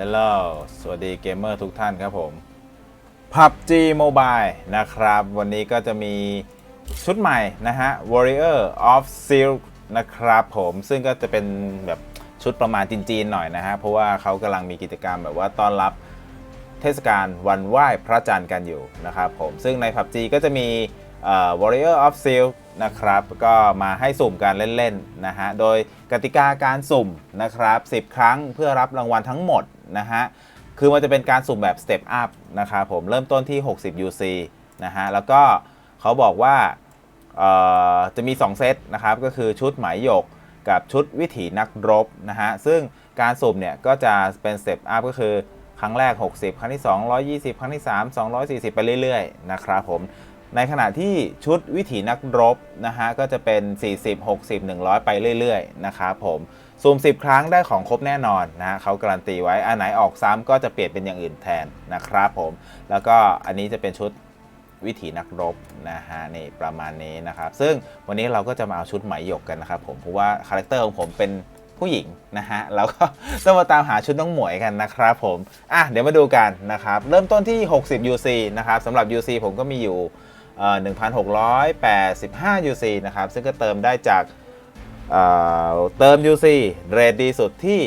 ฮัลโหลสวัสดีเกมเมอร์ทุกท่านครับผม PUBG Mobile นะครับ วันนี้ก็จะมีชุดใหม่นะฮะ Warrior of Silk นะครับผมซึ่งก็จะเป็นแบบชุดประมาณจีนๆหน่อยนะฮะ เพราะว่าเขากำลังมีกิจกรรมแบบว่าต้อนรับเทศกาลวันไหว้พระจันทร์กันอยู่นะครับผมซึ่งใน PUBG ก็จะมี Warrior of Silk นะครับ ก็มาให้สุ่มการเล่นๆนะฮะโดยกติกาการสุ่มนะครับ10 ครั้งเพื่อรับรางวัลทั้งหมดนะฮะคือมันจะเป็นการสุ่มแบบ Step Up นะครับผมเริ่มต้นที่ 60 UC นะฮะแล้วก็เขาบอกว่าจะมี 2 เซตนะครับก็คือชุดหมายหยกกับชุดวิถีนักรบนะฮะซึ่งการสุ่มเนี่ยก็จะเป็น Step Up ก็คือครั้งแรก 60 ครั้งที่ 2 120 ครั้งที่ 3 240 ไปเรื่อยๆ นะครับผม ในขณะที่ชุดวิถีนักรบนะฮะก็จะเป็น 40 60 100 ไปเรื่อยๆ นะครับผมสุ่ม10 ครั้งได้ของครบแน่นอนนะฮะเขาการันตีไว้อันไหนออกซ้ำก็จะเปลี่ยนเป็นอย่างอื่นแทนนะครับผม แล้วก็อันนี้จะเป็นชุดวิถีนักรบนะฮะนี่ประมาณนี้นะครับ ซึ่งวันนี้เราก็จะมาเอาชุดไหมหยกกันนะครับผมเพราะว่าคาแรคเตอร์ของผมเป็นผู้หญิงนะฮะแล้วก็ต้องมาตามหาชุดน้องหมวยกันนะครับผมอะเดี๋ยวมาดูกันนะครับ เริ่มต้นที่ 60 UC นะครับสำหรับ UC ผมก็มีอยู่ 1,685 UC นะครับ ซึ่งก็เติมได้จากเเติม UC เรทดีสุดที่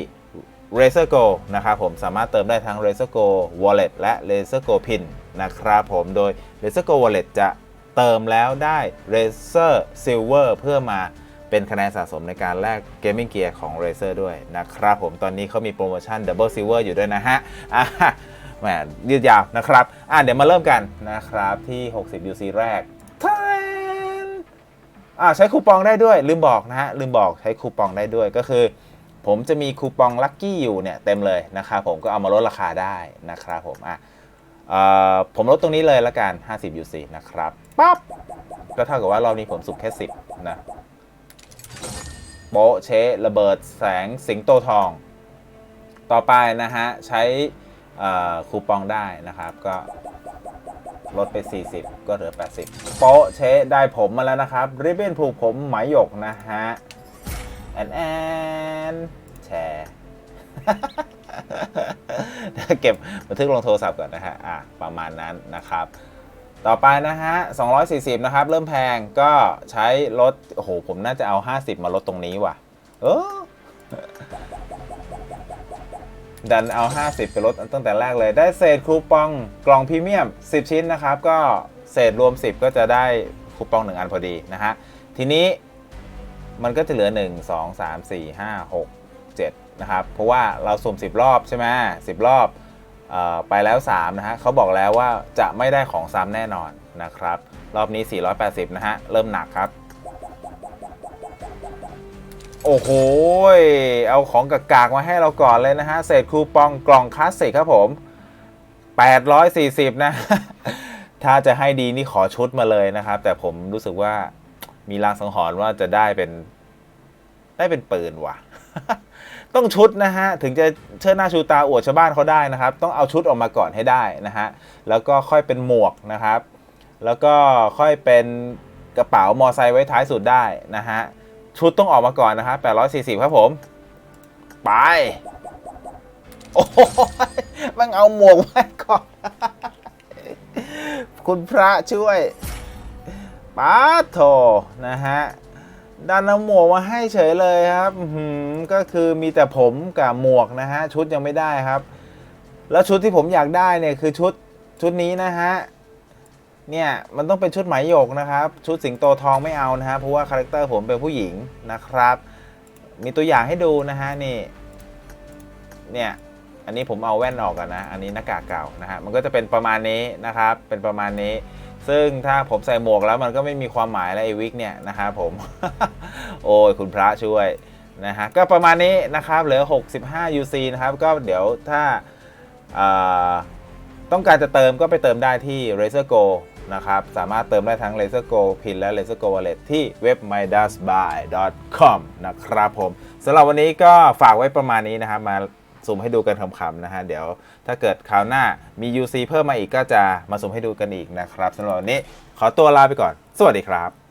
Razer Go นะครับผมสามารถเติมได้ทั้ง Razer Go Wallet และ Razer Go Pin นะครับผมโดย Razer Go Wallet จะเติมแล้วได้ Razer Silver เพื่อมาเป็นคะแนนสะสมในการแลก Gaming Gear ของ Razer ด้วยนะครับผมตอนนี้เขามีโปรโมชั่น Double Silver อยู่ด้วยนะฮะอะ แหมยืดยาวนะครับ อะเดี๋ยวมาเริ่มกันนะครับที่ 60 UC แรกอ่าใช้คูปองได้ด้วย ลืมบอกนะฮะลืมบอกใช้คูปองได้ด้วยก็คือ ผมจะมีคูปองลัคกี้อยู่เนี่ยเต็มเลยนะครับผมก็เอามาลดราคาได้นะครับผมอะเอ่อผมลดตรงนี้เลยละกัน 50 UC นะครับปั๊บก็เท่ากับว่ารอบนี้ผมสุกแค่ 10 นะโป๊ะเชระเบิดแสงสิงโตทอง ต่อไปนะฮะ ใช้ คูปองได้นะครับ ก็ลดไป 40 ก็เหลือ 80 โป๊ะเชะได้ผมมาแล้วนะครับ ริบบิ้นผูกผมไหมหยกนะฮะ แอนแอนแชร์เก็บบันทึกลงโทรศัพท์ก่อนนะฮะ อะ ประมาณนั้นนะครับ ต่อไปนะฮะ 240 นะครับ เริ่มแพงก็ใช้ลด โอ้โห ผมน่าจะเอา 50 มาลดตรงนี้ว่ะ เออ ดันเอา 50 ไปลดตั้งแต่แรกเลย ได้เศษคูปองกล่องพรีเมียม 10 ชิ้นนะครับ ก็เศษรวม 10 ก็จะได้คูปอง 1 อันพอดีนะฮะ ทีนี้มันก็จะเหลือ 1 2 3 4 5 6 7 นะครับ เพราะว่าเราสุ่ม 10 รอบใช่ไหม10รอบออไปแล้ว 3 นะฮะเขาบอกแล้วว่าจะไม่ได้ของซ้ำแน่นอนนะครับ รอบนี้ 480 นะฮะ เริ่มหนักครับ โอ้โห เอาของกากๆมาให้เราก่อนเลยนะฮะ เศษคูปองกล่องคลาสสิกครับผม 840 นะ ถ้าจะให้ดีนี่ขอชุดมาเลยนะครับ แต่ผมรู้สึกว่ามีลางสังหรณ์ว่าจะได้เป็น ได้เป็นปืนว่ะ ต้องชุดนะฮะ ถึงจะเชิดหน้าชูตาอวดชาวบ้านเขาได้นะครับ ต้องเอาชุดออกมาก่อนให้ได้นะฮะ แล้วก็ค่อยเป็นหมวกนะครับ แล้วก็ค่อยเป็นกระเป๋ามอไซค์ไว้ท้ายสุดได้นะฮะ ชุดต้องออกมาก่อนนะครับ840 ครับผม ไป โอ้โหมันเอาหมวกไว้ก่อน คุณพระช่วยป้าโถนะฮะดันเอาหมวกมาให้เฉยเลยครับหือก็คือมีแต่ผมกับหมวกนะฮะ ชุดยังไม่ได้ครับ แล้วชุดที่ผมอยากได้เนี่ยคือชุดชุดนี้นะฮะ เนี่ยมันต้องเป็นชุดไหมหยกนะครับ ชุดสิงโตทองไม่เอานะฮะเพราะว่าคาแรคเตอร์ผมเป็นผู้หญิงนะครับ มีตัวอย่างให้ดูนะฮะนี่เนี่ยอันนี้ผมเอาแว่นออกกันนะ อันนี้หน้ากากเก่านะฮะมันก็จะเป็นประมาณนี้นะครับ เป็นประมาณนี้ ซึ่งถ้าผมใส่หมวกแล้วมันก็ไม่มีความหมายแล้วไอวิกเนี่ยนะครับผม โอ้ยคุณพระช่วยนะฮะก็ประมาณนี้นะครับเหลือ 65 UC นะครับ ก็เดี๋ยวถ้าอ่าต้องการจะเติมก็ไปเติมได้ที่ Razer Go นะครับ สามารถเติมได้ทั้ง Laser Go Pin และ Laser Go Wallet ที่เว็บ m y d a s b u y c o m นะครับผมสำหรับวันนี้ก็ฝากไว้ประมาณนี้นะครับ มาซุ้มให้ดูกันขำๆนะฮะ เดี๋ยวถ้าเกิดคราวหน้ามี UC เพิ่มมาอีกก็จะมาซุ้มให้ดูกันอีกนะครับสำหรับวันนี้ขอตัวลาไปก่อน สวัสดีครับ